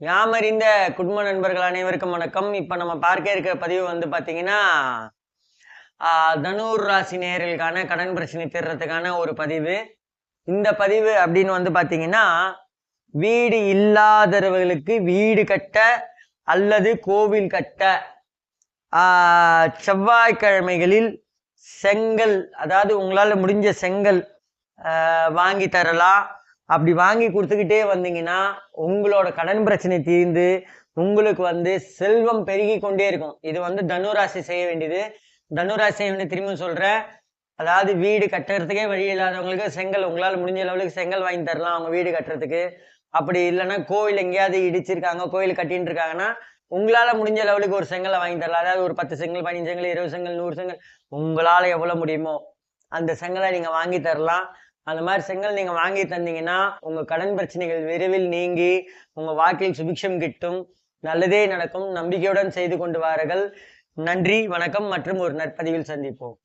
யாமறிந்த குடும்ப நண்பர்கள் அனைவருக்கும் வணக்கம். இப்போ நம்ம பார்க்க இருக்கிற பதிவு வந்து பார்த்தீங்கன்னா தனுர் ராசி நேயர்களுக்கான கடன் பிரச்சனை தீர்றதுக்கான ஒரு பதிவு. இந்த பதிவு அப்படின்னு வந்து பார்த்தீங்கன்னா வீடு இல்லாதவர்களுக்கு வீடு கட்ட அல்லது கோவில் கட்ட செவ்வாய்க்கிழமைகளில் செங்கல் அதாவது உங்களால் முடிஞ்ச செங்கல் வாங்கி தரலாம். அப்படி வாங்கி கொடுத்துக்கிட்டே வந்தீங்கன்னா உங்களோட கடன் பிரச்சனை தீர்ந்து உங்களுக்கு வந்து செல்வம் பெருகி கொண்டே இருக்கும். இது வந்து தனுராசி செய்ய வேண்டியது. தனுராசி செய்ய வேண்டியது திரும்ப சொல்றேன் அதாவது வீடு கட்டுறதுக்கே வழி இல்லாதவங்களுக்கு செங்கல் உங்களால் முடிஞ்ச லெவலுக்கு செங்கல் வாங்கி தரலாம் அவங்க வீடு கட்டுறதுக்கு. அப்படி இல்லைன்னா கோயில் எங்கேயாவது இடிச்சிருக்காங்க கோயில் கட்டின்னு இருக்காங்கன்னா உங்களால் முடிஞ்ச லெவலுக்கு ஒரு செங்கலை வாங்கி தரலாம். அதாவது ஒரு பத்து செங்கல் பதினஞ்சு செங்கல் இருபது செங்கல் நூறு செங்கல் உங்களால் எவ்வளோ முடியுமோ அந்த செங்கலை நீங்கள் வாங்கி தரலாம். அந்த மாதிரி செங்கல் நீங்கள் வாங்கி தந்தீங்கன்னா உங்கள் கடன் பிரச்சனைகள் விரைவில் நீங்கி உங்கள் வாழ்க்கையில் சுபிக்ஷம் கிட்டும். நல்லதே நடக்கும். நம்பிக்கையுடன் செய்து கொண்டு வாருங்கள். நன்றி வணக்கம் மற்றும் ஒரு நற்பதிவில் சந்திப்போம்.